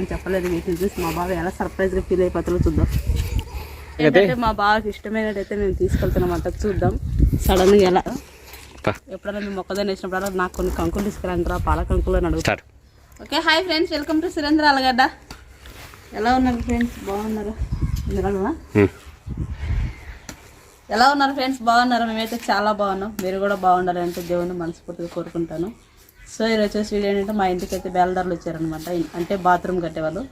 తెచ్చామని చెప్పలేదు వీటిని చూసి మా బావ ఎలా సర్ప్రైజ్గా ఫీల్ అయిపోతారో చూద్దాం. ఏంటంటే మా బావకి ఇష్టమైనట్టయితే మేము తీసుకెళ్తున్నాం అంట చూద్దాం. సడన్గా ఎలా. ఎప్పుడైనా మేము మొక్కదాన్ని వేసినప్పుడు నాకు కొన్ని కంకులు తీసుకురంటారా పాల కంకులు అని అడుగుతారు okay hi friends welcome to Surendra Allagadda ఎలా ఉన్నారు ఫ్రెండ్స్ బాగున్నారా. ఎలా ఉన్నారు? ఫ్రెండ్స్ బాగున్నారు? మేమైతే చాలా బాగున్నాం. మీరు కూడా బాగుండాలి అంటే దేవుని మనస్ఫూర్తిగా కోరుకుంటాను. సో ఈరోజు వచ్చేసి వీడియో ఏంటంటే మా ఇంటికి అయితే బేలదారులు వచ్చారనమాట అంటే బాత్రూమ్ కట్టేవాళ్ళు.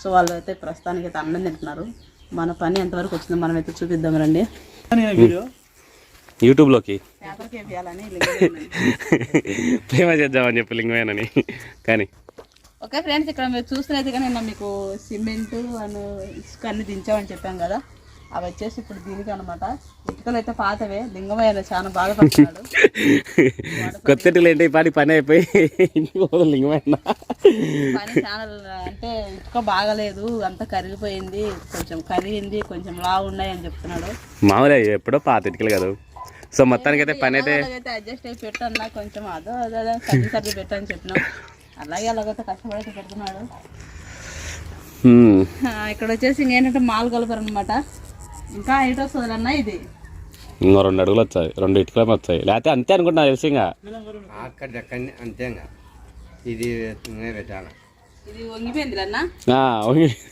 సో వాళ్ళు అయితే ప్రస్తుతానికి అయితే అన్నం తింటున్నారు. మన పని ఎంతవరకు వచ్చిందో మనం అయితే చూపిద్దాం రండి. యూట్యూబ్లోకి. ప్రేమ చేద్దామని చెప్పి లింగమేనని కానీ. ఓకే ఫ్రెండ్స్ ఇక్కడ మీరు చూస్తున్నైతే కానీ నిన్న మీకు సిమెంట్ అండ్ ఇసుక అన్ని దించామని చెప్పాం కదా. అవి వచ్చేసి ఇప్పుడు దీనికి అనమాట ఇటుకలు అయితే పాతవే లింగమయ్య చాలా బాధపడుతున్నాడు కొత్తటిలు ఏంటి? ఈ పాటి పని అయిపోయి లింగమైన పని చాలా అంటే ఇటుక బాగలేదు అంతా కరిగిపోయింది కొంచెం కరిగింది కొంచెం లావు ఉన్నాయి అని చెప్తున్నాడు. మామూలే ఎప్పుడో పాత ఇటుకలు కదా. సో మొత్తానికి అయితే పని అయితే అడ్జస్ట్ అయి పెట్టన్నా కొంచెం అదో అదో సర్ది సర్ది పెట్టని చెప్పినాం. అలాగే అలాగైతే కష్టపడైతే పెడుతున్నాడు. ఇక్కడ వచ్చేసి ఇంకేంటంటే మాల్ కలపరు అనమాట ఇంకా హైట్ వస్తుంది అన్న ఇది. ఇంకో రెండు అడుగులు వచ్చాయి. రెండు ఇటుకలు వచ్చాయి. లేకపోతే అంతే అనుకుంటున్నా తెలిసి ఇంకా. అక్కడ అక్కడ అంతేగా ఇది పెట్టాను ఇది వంగిపోయింది అన్న.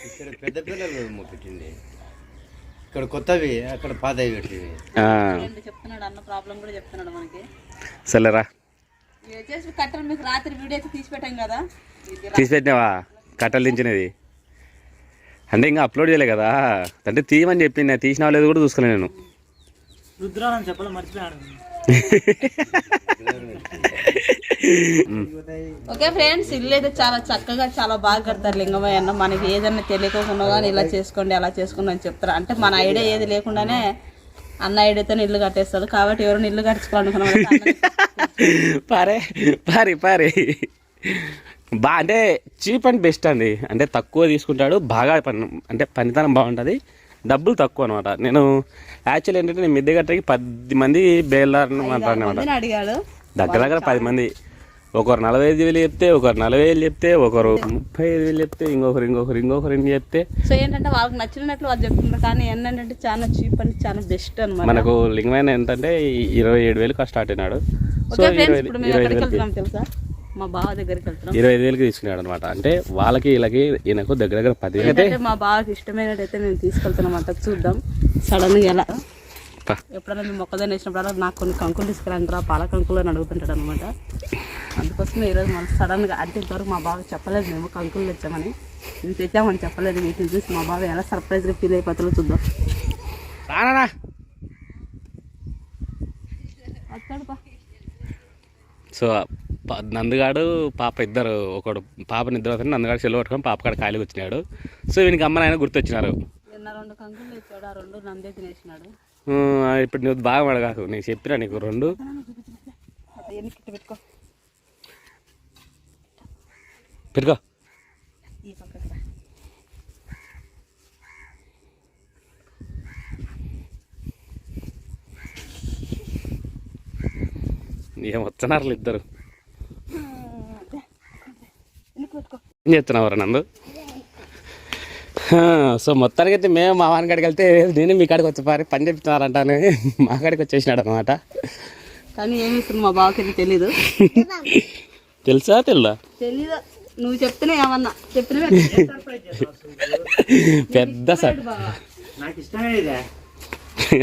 ఇక్కడ పెద్ద పిల్లలు పెట్టింది ఇక్కడ కొత్తవి అక్కడ పాతవి పెట్టింది ఆ, ఏంటి చెప్తున్నాడు అన్న ప్రాబ్లం కూడా చెప్తున్నాడు మనకి. సర్లేరా ఇవి వచ్చేసి కట్టలు మీకు రాత్రి వీడియో అయితే తీసి పెట్టాం కదా తీసి పెట్టినావా కట్టలు దించినది. అంటే ఇంకా అప్లోడ్ చేయలే కదా. అంటే తీయమని చెప్పింది నేను తీసిన లేదు కూడా చూసుకోలే నేను. ఓకే ఫ్రెండ్స్ ఇల్లు అయితే చాలా చక్కగా చాలా బాగా కడతారు లింగమయ్య అన్న. మనకి ఏదైనా తెలియకుండా కానీ ఇలా చేసుకోండి అలా చేసుకోండి అని చెప్తారు. అంటే మన ఐడియా ఏది లేకుండానే అన్న ఐడియాతో ఇల్లు కట్టేస్తాడు కాబట్టి ఎవరైనా ఇల్లు కట్టుకోవాలనుకున్నాం పారే పారి పారి. బా అంటే చీప్ అండ్ బెస్ట్ అండి. అంటే తక్కువ తీసుకుంటాడు బాగా పని అంటే పనితనం బాగుంటుంది. డబ్బులు తక్కువ అనమాట నేను యాక్చువల్ ఏంటంటే నేను మిద్దె గట్టకి పది మంది మందిని అడిగాడు. దగ్గర దగ్గర పది మంది. ఒకరు నలభై ఐదు వేలు చెప్తే ఒకరు నలభై వేలు చెప్తే ఒకరు ముప్పై ఐదు వేలు చెప్తే ఇంకొకరు ఇంకొకరు ఇంకొకరు ఇన్ని చెప్తే. సో ఏంటంటే వాళ్ళకి నచ్చినట్లు వాళ్ళు చెప్తున్నారు కానీ ఏంటంటే చాలా చీప్ అంటే చాలా బెస్ట్ అనమాట మనకు లింగమైన ఏంటంటే ఇరవై ఏడు వేలకు స్టార్ట్ అయినాడు. సో ఇరవై తెలుసా? మా బావ దగ్గరికి వెళ్తున్నాం. ఇరవై ఐదు వేలకి తీసుకున్నాడు అనమాట అంటే వాళ్ళకి వీళ్ళకి ఈయనకు దగ్గర దగ్గర పది అయితే ఏంటంటే మా బావకి ఇష్టమైనట్టయితే మేము తీసుకెళ్తున్నాం అంట చూద్దాం. సడన్గా ఎలా. ఎప్పుడైనా మేము మొక్కదాన్ని వేసినప్పుడు నాకు కొన్ని కంకులు తీసుకురంటారా పాల కంకులు అని అడుగుతుంటాడు అనమాట అందుకోసం ఈరోజు మనం సడన్గా అంటే ఇంతవరకు మా బావ చెప్పలేదు మేము కంకులు తెచ్చామని. ఇవి తెచ్చామని చెప్పలేదు. వీటిని చూసి మా బావ ఎలా సర్ప్రైజ్గా ఫీల్ అయిపోతారో చూద్దాం. సో నందుగాడు పాప ఇద్దరు ఒకడు పాప నిద్ర అవుతుంది నందుగాడు చెల్లు పట్టుకొని పాప కాడ ఖాళీకి వచ్చినాడు సో వీనికి అమ్మ నాయన గుర్తొచ్చినారు. ఇప్పుడు నువ్వు బాగా అడగాకు నేను చెప్పినా నీకు రెండు. పెట్టుకో. ఏం వస్తున్నారు ఇద్దరు ఎన్ని పెట్టుకో ఏం చెప్తున్నావు నందు? హా, సో మొత్తానికి అయితే మేము మా వాని కాడికి వెళ్తే నేను మీ కాడికి వచ్చి పారి పని చెప్తున్నారంటాను మా కాడికి వచ్చేసినాడు అనమాట కానీ ఏమి ఇస్తుంది మా బావకి తెలీదు. తెలుసా తెల్లా? తెలీదు. నువ్వు చెప్తేనే ఏమన్నా. చెప్పిన పెద్ద సార్ నాకు ఇష్టమే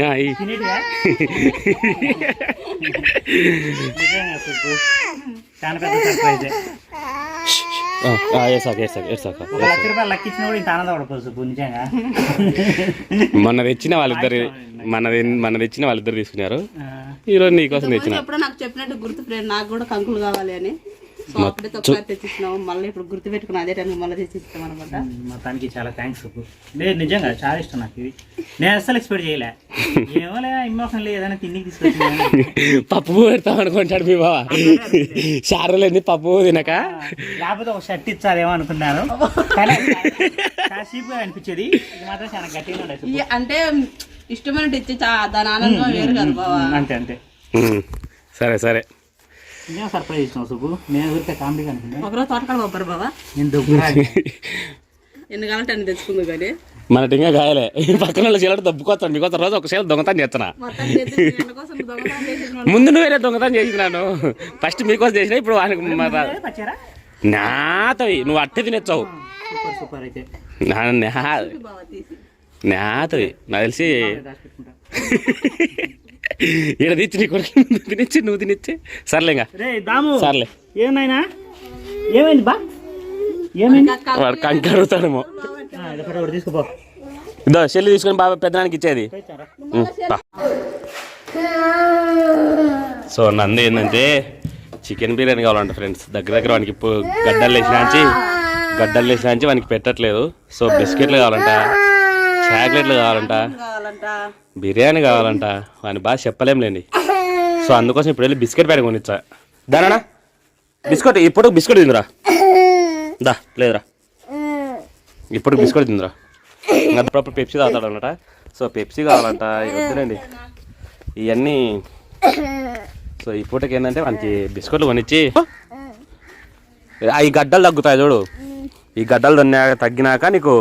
చాలా పెద్ద సర్ప్రైజ్. మొన్న తెచ్చిన వాళ్ళిద్దరు మన మన తెచ్చిన వాళ్ళిద్దరు తీసుకున్నారు. ఈరోజు నీకోసం తెచ్చిన. ఎప్పుడో నాకు చెప్పినట్టు గుర్తు ఫ్రెండ్ నాకు కూడా కంకులు కావాలి అని. మళ్ళీ ఇప్పుడు గుర్తు పెట్టుకుని అదే టైం మళ్ళీ తెచ్చిస్తాం అనమాట మొత్తానికి చాలా థ్యాంక్స్ లేదు నిజంగా చాలా ఇష్టం నాకు ఇది నేను అస్సలు ఎక్స్పెక్ట్ చేయలే. ఏమోలే ఇమ్మోకం లేదు ఏదైనా తిండికి పప్పు పెడతాం అనుకుంటాడు మీ బావ. చారులేంది పప్పు తినక. లేకపోతే ఒక షర్ట్ ఇచ్చారేమో కాసేపు అనిపించేది. ఇది మాత్రం చాలా గట్టిగా అంటే ఇచ్చి చా- దాని ఆనందం వేరు కదా బావా. అంతే అంతే. సరే సరే. నిజంగా సర్ప్రైజ్ ఇచ్చినావు సుబ్బు. నేను ఊరికే కామెడీగా అనుకున్నా ఒకరోజు తోటకాడ పోపారు బావా? నేను దుబ్బురా ఎన్ని కావాలంటే అన్ని తెచ్చుకుంది కానీ. మన టింగా కాయలే ఈ పక్కన వాళ్ళు చీలట దబ్బుకొస్తాను మీకోసం రోజు ఒక చీల దొంగతనం చేస్తున్నా. ముందు నువ్వేరే దొంగతనం చేసినాను. ఫస్ట్ మీకోసం చేసిన ఇప్పుడు వానికి నాతవి నువ్వు అట్టే తినొచ్చావు. నాతవి నాకు తెలిసి ఈడ తెచ్చి నీ కొడుకు ముందు తినిచ్చి నువ్వు తినిచ్చి. దాము. సర్లే. ఏమైనా ఏమైంది బా? ఏమైంది? వాడు కంకి అడుగుతాడేమో ఆ, ఇది ఒకటి ఒకటి తీసుకుపో ఇదో చెల్లి తీసుకొని బాబా పెద్దనానికి ఇచ్చేది. సో నంది ఏంటంటే చికెన్ బిర్యానీ కావాలంట ఫ్రెండ్స్. దగ్గర దగ్గర వానికి గడ్డలు వేసినాంచి గడ్డలు వేసినాంచి వానికి పెట్టట్లేదు. సో బిస్కెట్లు కావాలంట చాక్లెట్లు కావాలంట. బిర్యానీ కావాలంట. వాని బాగా చెప్పలేంలేండి. సో అందుకోసం ఇప్పుడు వెళ్ళి బిస్కెట్ ప్యాకెట్ కొనిచ్చా. దానా బిస్కెట్ ఇప్పుడు బిస్కెట్ తిందిరా. దా లేదురా. ఇప్పుడు బిస్కెట్ తిందిరా. అప్పుడప్పుడు పెప్సీ తాగుతాడు అనమాట సో పెప్సీ కావాలంట. వద్దునండి ఇవన్నీ సో ఈ పూటకి ఏంటంటే మనకి బిస్కెట్లు కొనిచ్చి ఈ గడ్డలు తగ్గుతాయి చూడు. ఈ గడ్డలు తగ్గినాక నీకు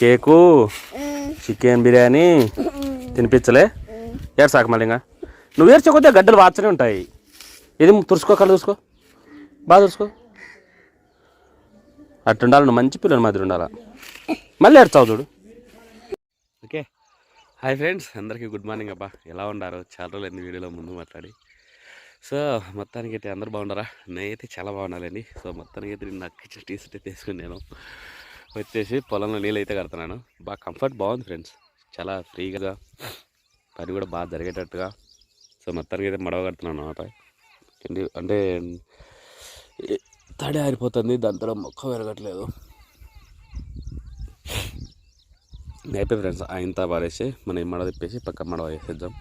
కేకు చికెన్ బిర్యానీ తినిపించలే? ఏడ్సాక మళ్ళీ ఇంకా. నువ్వు ఏడ్చకపోతే గడ్డలు వాచనే ఉంటాయి. ఇది తుడుచుకో కళ్ళు చూసుకో బాగా చూసుకో అట్టుండాలి నువ్వు మంచి పిల్లలు మాదిరి ఉండాలా? మళ్ళీ ఏడ్చావు చూడు. ఓకే. హాయ్ ఫ్రెండ్స్ అందరికీ గుడ్ మార్నింగ్ అబ్బా. ఎలా ఉన్నారు? చాలా రోజులు వీడియోలో ముందు మాట్లాడి. సో మొత్తానికి అయితే అందరు బాగున్నారా? నేనైతే చాలా బాగున్నానండి. సో మొత్తానికి అయితే నేను నాకు టీ షర్ట్ అయితే వేసుకున్నాను. వచ్చేసి పొలంలో నీళ్ళు అయితే కడుతున్నాను. బాగా కంఫర్ట్ బాగుంది ఫ్రెండ్స్. చాలా ఫ్రీగా పని కూడా బాగా జరిగేటట్టుగా. సో మొత్తానికి అయితే మడవ కడుతున్నాను అనమాట అంటే తడి ఆరిపోతుంది. దాంతో మొక్క పెరగట్లేదు. అయిపోయి ఫ్రెండ్స్. ఇంత పారేసి మనం ఈ మడవ తిప్పేసి పక్క మడవ వేసేద్దాం.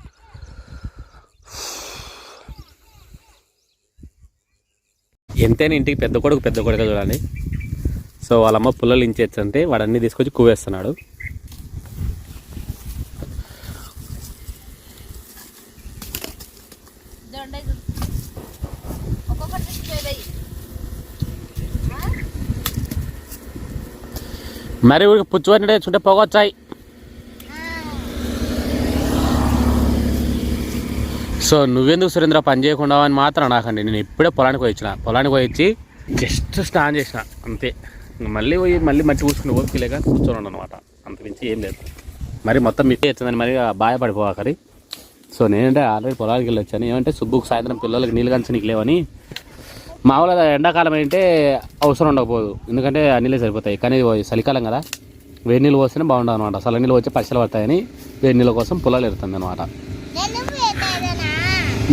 ఎంతైనా ఇంటికి పెద్ద కొడుకు పెద్ద కొడుకు చూడండి. సో వాళ్ళమ్మ పుల్లలు ఇంచేచ్చంటే వాడు అన్నీ తీసుకొచ్చి కూవేస్తున్నాడు మరి ఊరికి పుచ్చుపట్టినట్టే చుంటే పొగొచ్చాయి. సో నువ్వెందుకు సురేంద్ర పని చేయకుండా అని మాత్రం నాకండి నేను ఇప్పుడే పొలానికి పోయి వచ్చిన పొలానికి పోయి వచ్చి జస్ట్ స్నానం చేసిన. అంతే. మళ్ళీ పోయి మళ్ళీ మంచి కూర్చుని ఓపిక లేక కూర్చొని అనమాట అంతమించి ఏం లేదు. మరి మొత్తం మిట్టే వచ్చిందని మరి బాగా పడిపోవాలి సో నేనంటే ఆల్రెడీ పొలానికి వెళ్ళి వచ్చాను ఏమంటే సుబ్బుకు సాయంత్రం పిల్లలకి నీళ్ళు కంచి నీకు లేవని. మామూలుగా ఎండాకాలం అయితే అవసరం ఉండకపోదు. ఎందుకంటే ఆ నీళ్ళే సరిపోతాయి. కానీ చలికాలం కదా. వేడి నీళ్ళు పోస్తేనే బాగుండదు అనమాట చల్ల నీళ్ళు వచ్చి పచ్చలు పడతాయని వేడి నీళ్ళ కోసం పొలాలు ఎడుతుంది అనమాట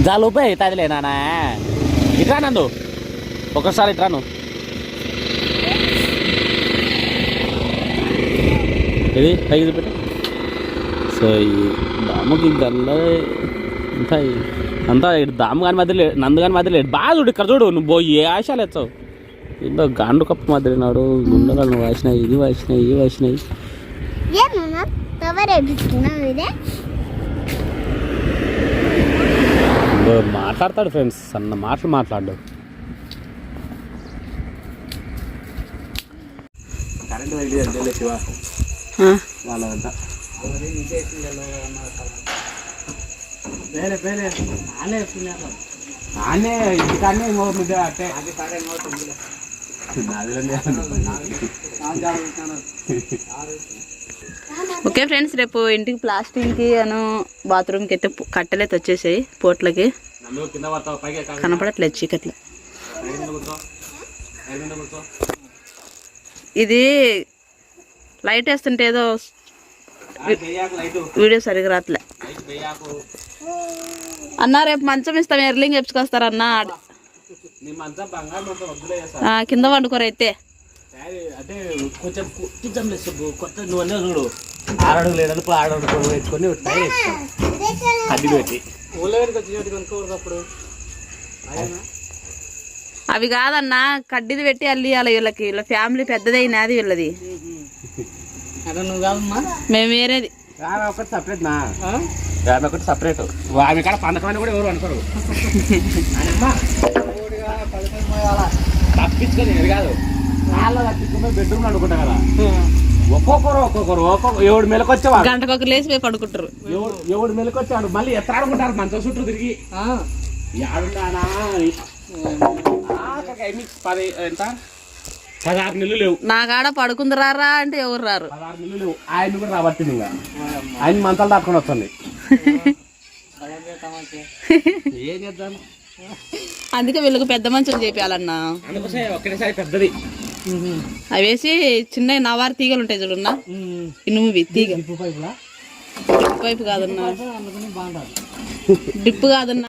జాలుపే అవుతుందిలే నానా. ఇట్రా నందు. ఒకసారి ఇట్రాను ఇది పైకి చూపెట్టు. సో ఈ దాముకి గల్ల అంతా అంతా ఇటు దాము కాని మధ్యలో నందు కాని మధ్యలో బాగా చూడు ఇక్కడ చూడు నువ్వు పోయి ఏ ఆశాలు ఎచ్చావు ఇందో గాండు కప్పు మధ్య నాడు గుండెలు వాసినాయి ఇది వాసినాయి ఇవి వాసినాయి. ఏమన్నా కవర్ వేపిస్తున్నావు ఇదే? ఇందో ఓకే ఫ్రెండ్స్ రేపు ఇంటికి ప్లాస్టింగ్కి అను బాత్రూమ్కి అయితే పు- కట్టెలు అయితే వచ్చేసాయి పోట్లకి. కనపడట్లేదు చీకట్లో. ఇది లైట్ వేస్తుంటే ఏదో వీడియో సరిగా రాట్లే అన్న రేపు మంచం ఇస్తాం. ఎర్లింగ్ చెప్పుకొస్తారన్న కింద వండుకోరు అయితే. అంటే కొంచెం కుట్టించం లేదు కొత్త నువ్వు అన్నీ చూడు. ఆరడుగు లేదనుకో ఆరడుగు పెట్టుకొని టైర్ అడ్డి పెట్టి. అవి కాదన్న కడ్డీది పెట్టి అల్లియాలి వీళ్ళకి. వీళ్ళ ఫ్యామిలీ పెద్దదైనది వీళ్ళది. మేము వేరేది. ఆమె ఒకటి సపరేట్ నా. ఆమె ఒకటి సపరేట్ ఆమె కాడ పండకమని కూడా ఎవరు అనుకోరు. తప్పించుకొని అది కాదు. వాళ్ళ కట్టించుకుని బెడ్రూమ్ అనుకుంటా కదా. ఒక్కొక్కరు ఒక్కొక్కరు ఒక్కొక్క ఏడు మెలకు వచ్చేవాడు గంటకొక లేచిపోయి పడుకుంటారు. ఎవడు ఎవడు మెలకు వచ్చాడు మళ్ళీ ఎత్త ఆడుకుంటారు మంచం చుట్టూ తిరిగి. మీకు పది ఎంత? పదహారు నెలలు లేవు. నా కాడ పడుకుందరారా అంటే ఎవరు రారు? పదహారు నెలలు లేవు. ఆయన కూడా రాబట్టింది ఇంకా. ఆయన మంతాలు దాటుకొని వస్తుంది. ఏం చేద్దాం అందుకే వీళ్ళకి పెద్ద మంచం చేపియాలన్నా. అందుకోసం ఒక్కటేసారి పెద్దది. అవి వేసి చిన్న నవారు తీగలు ఉంటాయి చూడన్నా ఇనుమువి తీగ. పైపు కాదన్నా. డ్రిప్ కాదన్నా.